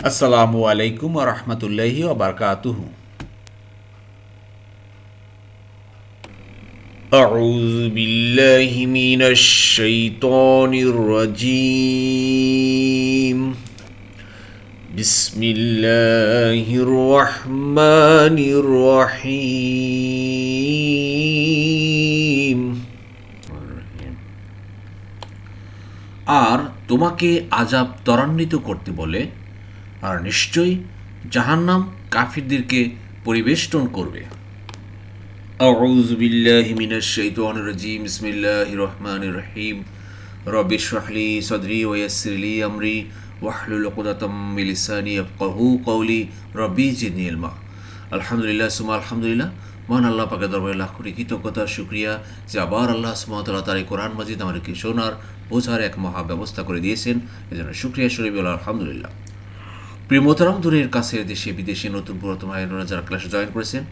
আসসালামু আলাইকুম রহমতুল্লাহি ওবরকাতুহু أعوذ بالله من الشيطان الرجيم بسم الله الرحمن الرحيم আর তোমাকে আজাব ত্বরান্বিত করতে বলে আর নিশ্চয়ই জাহান্নাম কাফিরদেরকে পরিবেষ্টন করবে أعوذ بالله من الشيطان الرجيم بسم الله الرحمن الرحيم رب اشرح لي صدري ويسر لي أمري واحلل عقدة من لساني يفقهوا قولي ربي زدني علما আলহামদুলিল্লাহ সুমা আলহামদুলিল্লাহ মহান আল্লাহ পাকে দরবারে লাখ কোটি কৃতজ্ঞতা শুক্রিয়া যে আবার আল্লাহ সুমতলা তার এই কোরআন মাজিদ আমাদেরকে শোনার বোঝার এক মহা ব্যবস্থা করে দিয়েছেন এজন্য শুক্রিয়া শরীফ আলহামদুলিল্লাহ প্রিয় মোতারাম দূরের কাছে দেশে বিদেশে নতুন পুরাতন ভাইরা যারা ক্লাসে জয়েন করেছেন,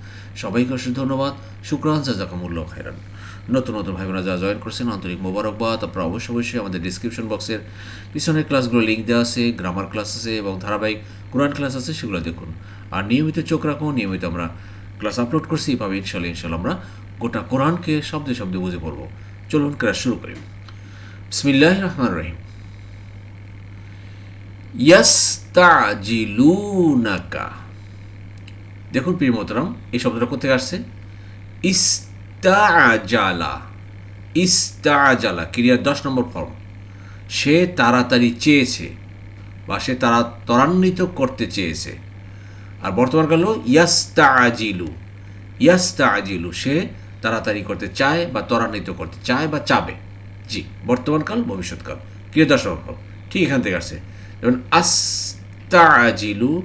সবাইকে অসংখ্য ধন্যবাদ। শুক্রান জাজাকামুল্লাহ খাইরান নতুন নতুন ভাই বোনেরা যারা জয়েন করেছেন, আন্তরিক মোবারকবাদ। আপনারা অবশ্যই অবশ্যই আমাদের ডিসক্রিপশন বক্সের পিছনের ক্লাসগুলো লিঙ্ক দেওয়া আছে গ্রামার ক্লাস আছে এবং ধারাবাহিক কোরআন ক্লাস আছে, সেগুলো দেখুন। আর নিয়মিত চোখ রাখুন, নিয়মিত আমরা ক্লাস আপলোড করছি, এভাবে ইনশাল্লাহ ইনশাল্লাহ আমরা গোটা কোরআনকে শব্দে শব্দে বুঝে পড়ব। চলুন ক্লাস শুরু করি। বিসমিল্লাহ রহমান রহিম। ইয়াস্তাজিলুনাকা। দেখুন প্রিয় মোহতরম, এই শব্দটা কোথেকে আসছে? ইস্তাজালা ইস্তাজালা ক্রিয়ার দশ নম্বর ফর্ম। সে তাড়াতাড়ি চেয়েছে বা সে তারা ত্বরান্বিত করতে চেয়েছে। আর বর্তমান কাল ইয়াস্তা আজিলু ইয়াস্তা আজিলু সে তাড়াতাড়ি করতে চায় বা ত্বরান্বিত করতে চায় বা চাবে। জি বর্তমানকাল ভবিষ্যৎকাল ফর্ম। ঠিক এখান থেকে আসছে। যেমন আস্তা আজিলু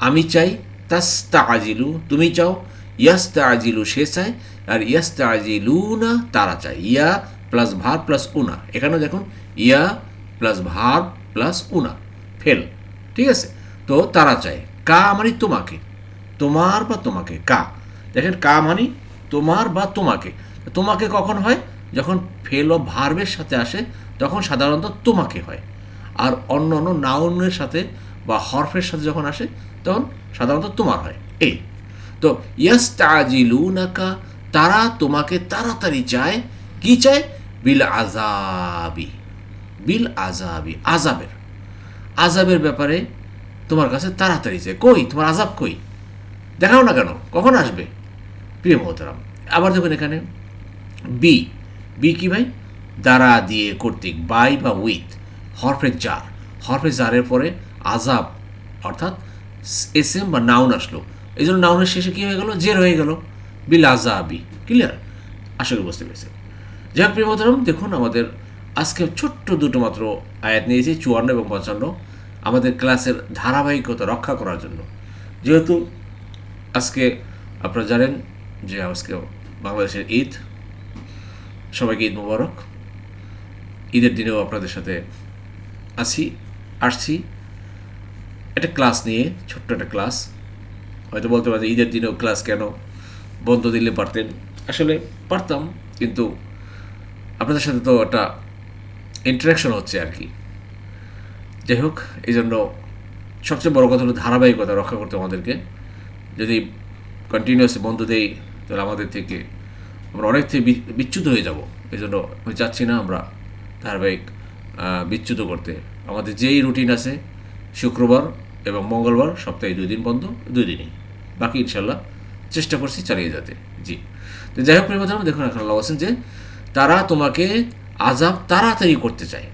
আমি চাই তাস্তা আজিলু তুমি চাও ইয়াস্তা আজিলু সে চায়, আর ইয়াস্তা আজিলু না তারা চায়। ইয়া প্লাস ভার প্লাস উনা। এখানেও দেখুন, ইয়া প্লাস ভার প্লাস উনা। ফেল। ঠিক আছে? তো তারা চায়। কা মানে তোমাকে। তোমার বা তোমাকে। কা। দেখেন, কা মানে তোমার বা তোমাকে। তোমাকে কখন হয়? যখন ফেল ও ভার্বের সাথে আসে, তখন সাধারণত তোমাকে হয়। আর অন্য অন্য নাউনের সাথে বা হরফের সাথে যখন আসে, তখন সাধারণত তোমার হয়, এই। তো, ইয়াস্তাজিলুনাকা তারা তোমাকে তাড়াতাড়ি চায়, কি চায়? বিল আজাবি বিল আজাবি আজাবের আজাবের ব্যাপারে তোমার কাছে তাড়াতাড়ি চায়। কই? তোমার আজাব কই? দেখাও না কেন? কখন আসবে? প্রিয় মহতারাম, আবার দেখুন এখানে, বি বি কি ভাই? দ্বারা দিয়ে কর্তৃক বাই বা উইথ হরফে জার। হরফে জারের পরে আজাব অর্থাৎ এস এম বা নাউন আসলো। এই জন্য নাউনের শেষে কী হয়ে গেল? জের হয়ে গেল। বিল আজাবি ক্লিয়ার আশা করি বুঝতে পেরেছেন। যাই হোক প্রিয় মহতারাম দেখুন আমাদের আজকে ছোট্ট দুটো মাত্র আয়াত নিয়েছি, চুয়ান্ন এবং পঞ্চান্ন। আমাদের ক্লাসের ধারাবাহিকতা রক্ষা করার জন্য। যেহেতু আজকে আপনারা জানেন যে আজকে বাংলাদেশের ঈদ। সবাইকে ঈদ মোবারক। ঈদের দিনেও আপনাদের সাথে আছি, আসছি। একটা ক্লাস নিয়ে, ছোট্ট একটা ক্লাস হয়তো বলতে পারেন ঈদের দিনেও ক্লাস কেন বন্ধ দিলে পারতেন? আসলে পারতাম, কিন্তু আপনাদের সাথে তো একটা ইন্টারাকশন হচ্ছে আর কি। যাই হোক এই জন্য সবচেয়ে বড় কথা হলো ধারাবাহিকতা রক্ষা করতে আমাদেরকে। যদি কন্টিনিউয়াসলি বন্ধ দেই, তাহলে আমাদের থেকে আমরা অনেক থেকে বিচ্যুত হয়ে যাব। এই জন্য আমি চাচ্ছি না আমরা ধারাবাহিক বিচ্যুত করতে। আমাদের যেই রুটিন আছে, শুক্রবার এবং মঙ্গলবার সপ্তাহে দুই দিন বন্ধ, দুই দিনই। বাকি ইনশাল্লাহ চেষ্টা করছি চালিয়ে যেতে। জি। তো যাই হোক, প্রিয় দেখুন, এখন আল্লাহ বলছেন যে তারা তোমাকে আজাব তাড়াতাড়ি করতে চায়।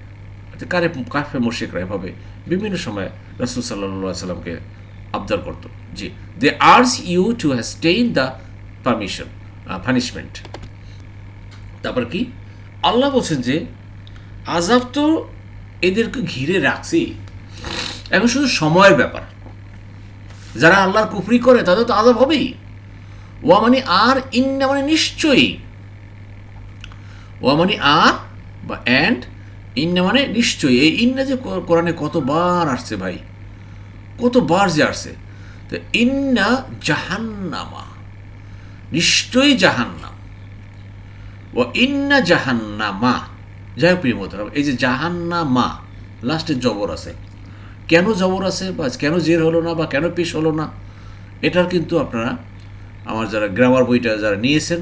কারে কাফে মুর্শিকরা এভাবে বিভিন্ন সময় রসুল সাল্লা সাল্লামকে আবদার করতো। জি। They আর্স you to hasten the permission punishment তারপর কি? আল্লাহ বলছেন যে আজাব তো এদেরকে ঘিরে রাখছি। এখন শুধু সময়ের ব্যাপার। যারা আল্লাহর কুফরি করে, তাদের তো আজাব হবেই। ওয়া মানে আর ইন্না মানে নিশ্চয়ই। ওয়া মানে আর বা অ্যান্ড ইন্না মানে নিশ্চয়ই। এই ইন্না যে কোরআনে কতবার আসছে ভাই? কতবার যে আসছে। তো ইন্না জাহান্নামা। নিশ্চয়ই জাহান্নাম। ও ইন্না জাহান্নামা। যাই হোক, প্রিয় মোহতারাম এই যে জাহান্না মা লাস্টে জবর আছে। কেন জবর আছে বা কেন জের হলো না বা কেন পেশ হলো না, এটার কিন্তু আপনারা আমার যারা গ্রামার বইটা যারা নিয়েছেন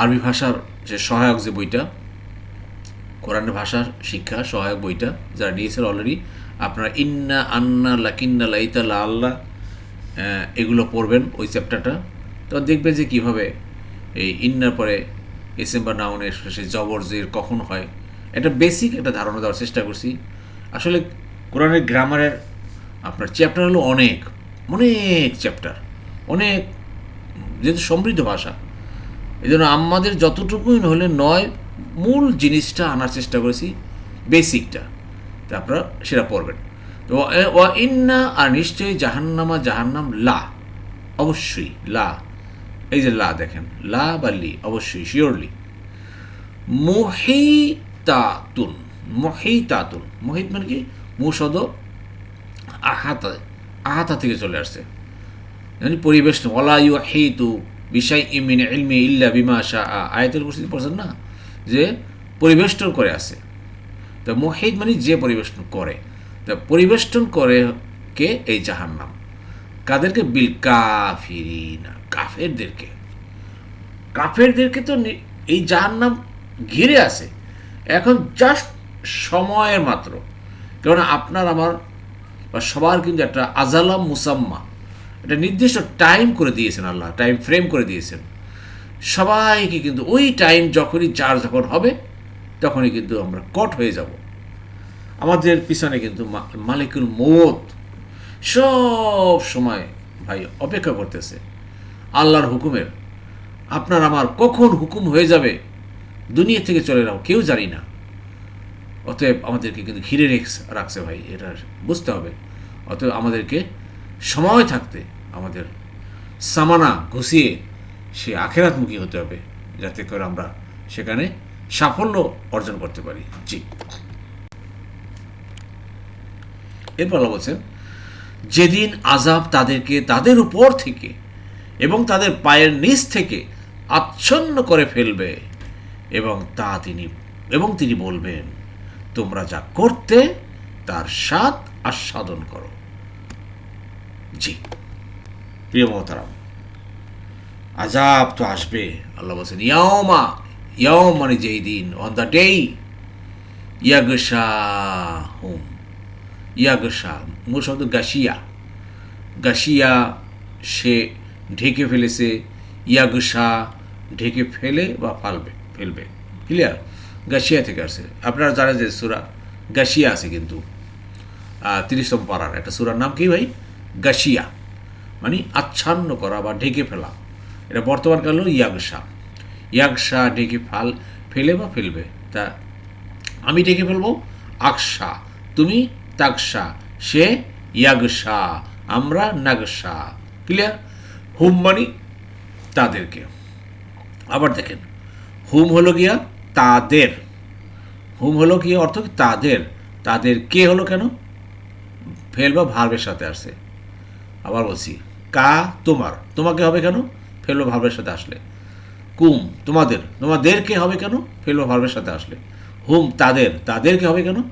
আরবি ভাষার যে সহায়ক যে বইটা, কোরআন ভাষার শিক্ষা সহায়ক বইটা যারা নিয়েছেন অলরেডি আপনারা ইন্না আন্না লাকিন্না লাইতা লা আল্লাহ এগুলো পড়বেন ওই চ্যাপ্টারটা তো দেখবেন যে কীভাবে এই ইন্নার পরে এসএম বা নাউনের শেষে জবর জের কখন হয়? একটা বেসিক একটা ধারণা দেওয়ার চেষ্টা করছি। আসলে কোরআনের গ্রামারের আপনার চ্যাপ্টার হলো অনেক অনেক চ্যাপ্টার অনেক, যেহেতু সমৃদ্ধ ভাষা। এই জন্য আমাদের যতটুকুই হলে নয়, মূল জিনিসটা আনার চেষ্টা করেছি বেসিকটা তা আপনারা সেটা পড়বেন। তো ইন্না আর নিশ্চয়ই জাহান্নামা জাহান্নাম লা, অবশ্যই লা। এই যে লা দেখেন, লা বা লি, অবশ্যই শিওরলি মহিতাতুন মহিতাতুন, মহিত মানে কি? মুসদ আহাতা আহাতা থেকে চলে আসছে। মানে পরিবেশ ওলা ইউ হেতু বিষয় ইমিন ইলমি ইল্লা বিমা শাহ আয়াতুল কুরসি পড়ছেন না? যে পরিবেষ্টন করে আছে। তো মোহিদ মানে যে পরিবেষ্টন করে। তা পরিবেষ্টন করে কে? এই জাহান্নাম। কাদেরকে? বিল কাফিরিনা। কাফেরদেরকে। কাফেরদেরকে তো এই এই জাহান্নাম ঘিরে আছে। এখন জাস্ট সময়ের মাত্র। কেননা আপনার আমার বা সবার কিন্তু একটা আজালাম মুসাম্মা। একটা নির্দিষ্ট টাইম করে দিয়েছেন আল্লাহ টাইম ফ্রেম করে দিয়েছেন। সবাইকে কিন্তু ওই টাইম যখনই, যার যখন হবে, তখনই কিন্তু আমরা কট হয়ে যাব। আমাদের পিছনে কিন্তু মালিকুল মৌত সব সময় ভাই অপেক্ষা করতেছে। আল্লাহর হুকুমের। আপনার আমার কখন হুকুম হয়ে যাবে? দুনিয়া থেকে চলে যাও কেউ জানি না। অতএব আমাদেরকে কিন্তু ঘিরে রেখ- রাখছে ভাই, এটা বুঝতে হবে। অতএব আমাদেরকে সময় থাকতে আমাদের সামানা ঘুষিয়ে সে আখেরাতমুখী হতে হবে, যাতে করে আমরা সেখানে সাফল্য অর্জন করতে পারি। জি। এরপর বলছেন, যেদিন আজাব তাদেরকে, তাদের উপর থেকে এবং তাদের পায়ের নিচ থেকে আচ্ছন্ন করে ফেলবে এবং তা তিনি, এবং তিনি বলবেন, তোমরা যা করতে, তার স্বাদ আস্বাদন করো। জি, প্রিয় মহতারাম, আজাব তো আসবে, আল্লাহ বলছেন, ইয়াওমা, ইয়াওম মানে যেই দিন অন দ্য ডে ইয়াগশা হুম ইয়াগশা মূল শব্দ গাশিয়া গাশিয়া সে ঢেকে ফেলেছে ইয়াগশা ঢেকে ফেলে বা ফালবে ফেলবে। ক্লিয়ার গাশিয়া থেকে আসে আপনারা জানেন যে সুরা গাশিয়া আছে কিন্তু। তিরিশতম পাড়ার একটা সুরার নাম কি ভাই? গাশিয়া মানে আচ্ছন্ন করা বা ঢেকে ফেলা। এটা বর্তমান কাল ইয়াগসা ইয়াগসা ঢেকে ফাল, ফেলে বা ফেলবে? তা আমি ঢেকে ফেলব আকসা তুমি তাকসা সে ইয়াগসা আমরা নাগসা ক্লিয়ার হুম মানি তাদেরকে। আবার দেখেন, হুম হলো গিয়া তাদের। হুম হলো কি অর্থ কি তাদের। তাদের কে হলো কেন? ফেল বা ভার্বের সাথে আসছে। আবার বলছি, কা তোমার। তোমাকে হবে কেন? ফেল বা ভার্বের সাথে আসলে। কুম, তোমাদের। তোমাদেরকে হবে কেন? ফেল বা ভার্বের সাথে আসলে। হুম, তাদের। তাদেরকে হবে কেন?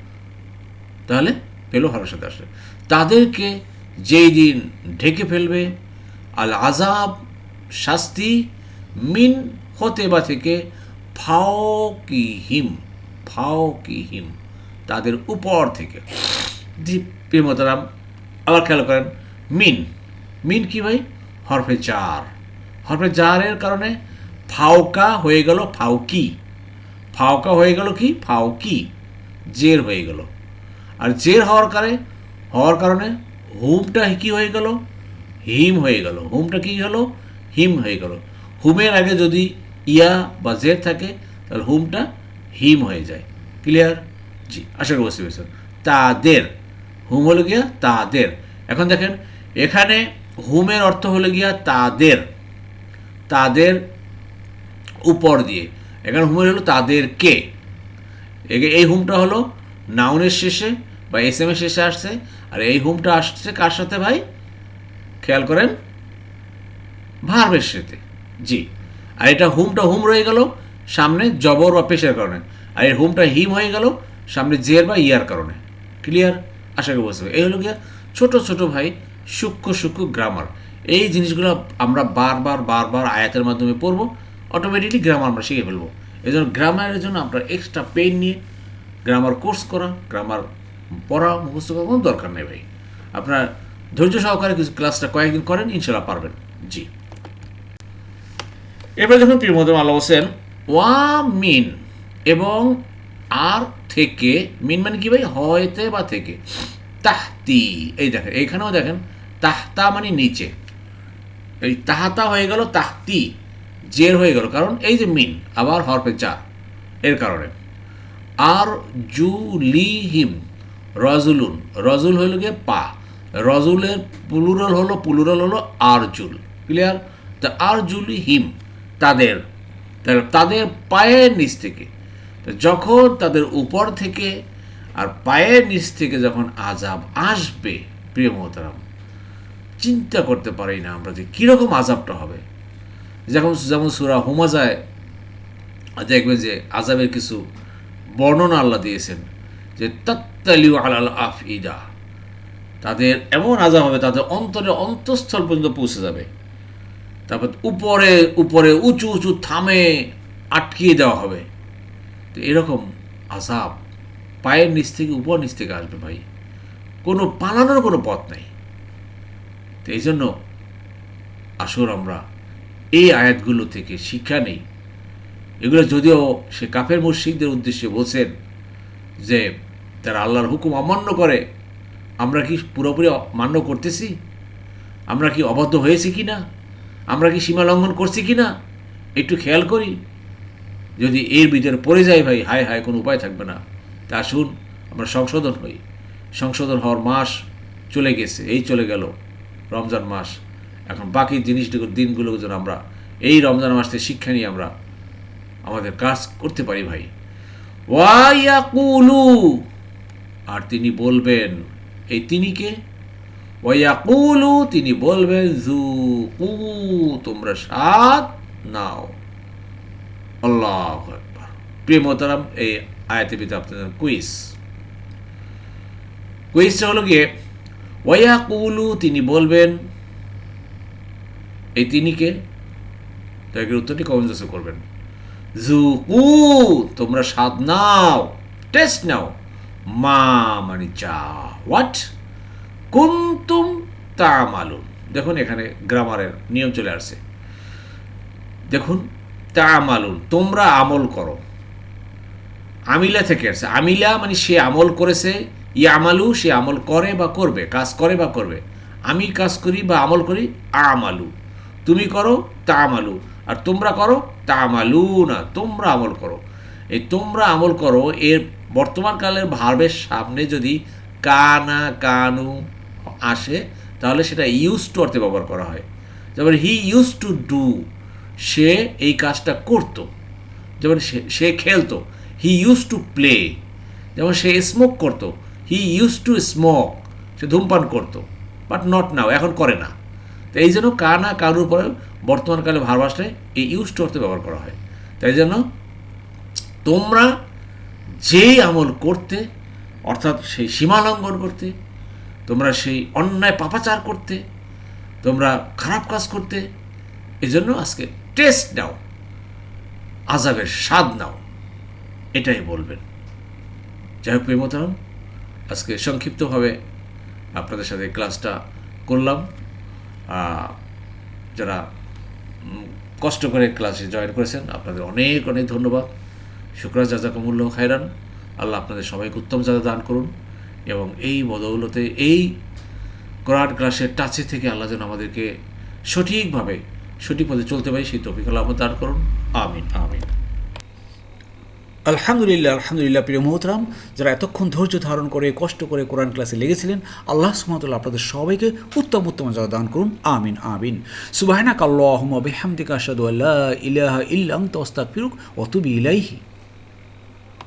তাহলে ফেলো ভার্বের সাথে আসলে। তাদেরকে যেই দিন ঢেকে ফেলবে আল আজাব শাস্তি মিন হতে বা থেকে ফাও কি হিম ফাও কি হিম তাদের উপর থেকে। জি প্রিয়মতারাম আবার খেয়াল করেন, মিন মিন কি ভাই? হরফে চার। হরফে চারের কারণে ফাওকা হয়ে গেল ফাউকি ফাউকা হয়ে গেল কি? ফাউকি জের হয়ে গেল। আর জের হওয়ার কারণে হওয়ার কারণে হুমটা কি হয়ে গেল? হিম হয়ে গেল। হুমটা কি হলো? হিম হয়ে গেল। হুমের আগে যদি ইয়া বা জের থাকে, তাহলে হুমটা হিম হয়ে যায়। ক্লিয়ার জি, আশা করি বুঝতে পেরেছেন। তাদের। হুম হলো গিয়া তাদের। এখন দেখেন, এখানে হুমের অর্থ হলো গিয়া তাদের। তাদের উপর দিয়ে। এখানে হুমের হলো তাদেরকে। এই হুমটা হলো নাউনের শেষে বা এস এম এর শেষে আসছে। আর এই হুমটা আসছে কার সাথে ভাই? খেয়াল করেন? ভার্বের সাথে জি। আর এটা হুমটা হুম রয়ে গেল, সামনে জবর বা পেশের কারণে। আর এই হুমটা হিম হয়ে গেল, সামনে জের বা ইয়ার কারণে। ক্লিয়ার আশা করি বুঝতে এই হলো গিয়া ছোট ছোট ভাই সূক্ষ্ম সূক্ষ্ম গ্রামার এই জিনিসগুলো আমরা বারবার বারবার আয়াতের মাধ্যমে পড়ব অটোমেটিকলি গ্রামার আমরা শিখে ফেলব। এই জন্য গ্রামারের জন্য আপনার এক্সট্রা পেন নিয়ে গ্রামার কোর্স করা গ্রামার পড়া, মুখস্থ করার কোনো দরকার নেই ভাই। আপনার ধৈর্য সহকারে কিছু ক্লাসটা কয়েকদিন করেন, ইনশাল্লাহ পারবেন। জি। এরপরে যখন প্রিয় মধ্যম আল্লাহ হোসেন ওয়া মিন এবং আর থেকে মিন মানে কি ভাই? হয়তে বা থেকে। তাহতি, এই দেখেন, এইখানেও দেখেন, তাহতা মানে নিচে। এই তাহাতা হয়ে গেল, তাহতি, জের হয়ে গেল। কারণ এই যে মিন, আবার হরফে চা, এর কারণে। আর জুলিহিম রজুলুন রজুল হইল গিয়ে পা। রজুলের পুলুরাল হলো পুলুরাল হলো আরজুল ক্লিয়ার তা আরজুলি হিম, তাদের তাদের পায়ের নিচ থেকে। যখন তাদের উপর থেকে আর পায়ের নিচ থেকে যখন আজাব আসবে, প্রিয় মোহতারাম, চিন্তা করতে পারি না আমরা যে কীরকম আজাবটা হবে। যেমন যেমন সুরা হুমাজায় দেখবেন যে আজাবের কিছু বর্ণনা আল্লাহ দিয়েছেন, যে তত্তালিউ আলাল আফিদা তাদের এমন আজাব হবে, তাদের অন্তরে অন্তঃস্থল পর্যন্ত পৌঁছে যাবে। তারপর উপরে উপরে উঁচু উঁচু থামে আটকিয়ে দেওয়া হবে। তো এরকম আজাব পায়ের নিচ থেকে উপর নিচ থেকে আসবে ভাই। কোনো পালানোর কোনো পথ নাই। তো এই জন্য আসুন আমরা এই আয়াতগুলো থেকে শিক্ষা নেই। এগুলো যদিও সে কাফের মুর্শিকদের উদ্দেশ্যে বলছেন যে, তারা আল্লাহর হুকুম অমান্য করে আমরা কি পুরোপুরি মান্য করতেছি? আমরা কি অবদ্ধ হয়েছি কি না? আমরা কি সীমা লঙ্ঘন করছি কি না? একটু খেয়াল করি। যদি এর ভিতরে পড়ে যায় ভাই, হায় হায়, কোনো উপায় থাকবে না। তা আসুন, আমরা সংশোধন হই। সংশোধন হওয়ার মাস চলে গেছে, এই চলে গেল রমজান মাস। এখন বাকি জিনিসগুলো দিনগুলো যেন আমরা এই রমজান মাস থেকে শিক্ষা নিয়ে আমরা আমাদের কাজ করতে পারি ভাই। ওয়াইয়া কুলু আর তিনি বলবেন এই ওয়াইয়াকুলু তিনি বলবেন জু কু তোমরা নাও। আল্লাহ এই আয়াতের ভিতরে আপনাদের হলো গিয়ে ওয়াইয়াকুলু তিনি বলবেন, এই তিনিকে তো এর উত্তরটি কমেন্ট করবেন। জুকু তোমরা স্বাদ নাও, টেস্ট নাও, মা মানে চা হোয়াট কুন্তুম তা মালুন দেখুন, এখানে গ্রামারের নিয়ম চলে আসছে। দেখুন তা মালুন তোমরা আমল করো। আমিলা থেকে আসছে। আমিলা মানে সে আমল করেছে ই আমালু সে আমল করে বা করবে, কাজ করে বা করবে। আমি কাজ করি বা আমল করি, আমালু। তুমি করো তা আমালু আর তোমরা করো তা আমালু না তোমরা আমল করো। এই তোমরা আমল করো, এর বর্তমান কালের ভার্বের সামনে যদি কানা কানু আসে, তাহলে সেটা ইউজ টু অর্থে ব্যবহার করা হয়। যেমন হি ইউজ টু ডু সে এই কাজটা করতো। যেমন সে- খেলতো। হি ইউজ টু প্লে যেমন সে স্মোক করতো। হি ইউজ টু স্মোক সে ধূমপান করতো। বাট নট নাও এখন করে না। তো এই জন্য কানা কারুর পরে বর্তমানকালে ভারবাসটায় এই ইউজ টু অর্থে ব্যবহার করা হয়। তাই জন্য তোমরা যেই আমল করতে অর্থাৎ সেই সীমা লঙ্ঘন করতে, তোমরা সেই অন্যায় পাপাচার করতে, তোমরা খারাপ কাজ করতে, এজন্য আজকে টেস্ট নাও, আজাবের স্বাদ নাও, এটাই বলবেন। যাই হোক প্রেমতরম আজকে সংক্ষিপ্তভাবে আপনাদের সাথে ক্লাসটা করলাম। যারা কষ্ট করে ক্লাসে জয়েন করেছেন, আপনাদের অনেক অনেক ধন্যবাদ। শুক্রা জাজাকুমুল্ল খায়রান। আল্লাহ আপনাদের সবাইকে উত্তম জাদা দান করুন এবং এই বদৌলতে এই কোরআন ক্লাসের টাচে থেকে আল্লাহ যেন আমাদেরকে সঠিকভাবে, সঠিক পথে চলতে পারি, সেই তফিক আল্লাহ আমাদের দান করুন। আমিন। আমিন। আলহামদুলিল্লাহ আলহামদুলিল্লাহ প্রিয় মোহতরাম, যারা এতক্ষণ ধৈর্য ধারণ করে, কষ্ট করে কোরআন ক্লাসে লেগেছিলেন, আল্লাহ সুমতুল্লাহ আপনাদের সবাইকে উত্তম উত্তম যারা দান করুন। আমিন আমিন। সুবাহনা কাল্লাহম বেহামদিকা আসাদু আল্লাহ ইলাহা ইল্লাং তস্তাক ফিরুক অতুবি ইলাইহি।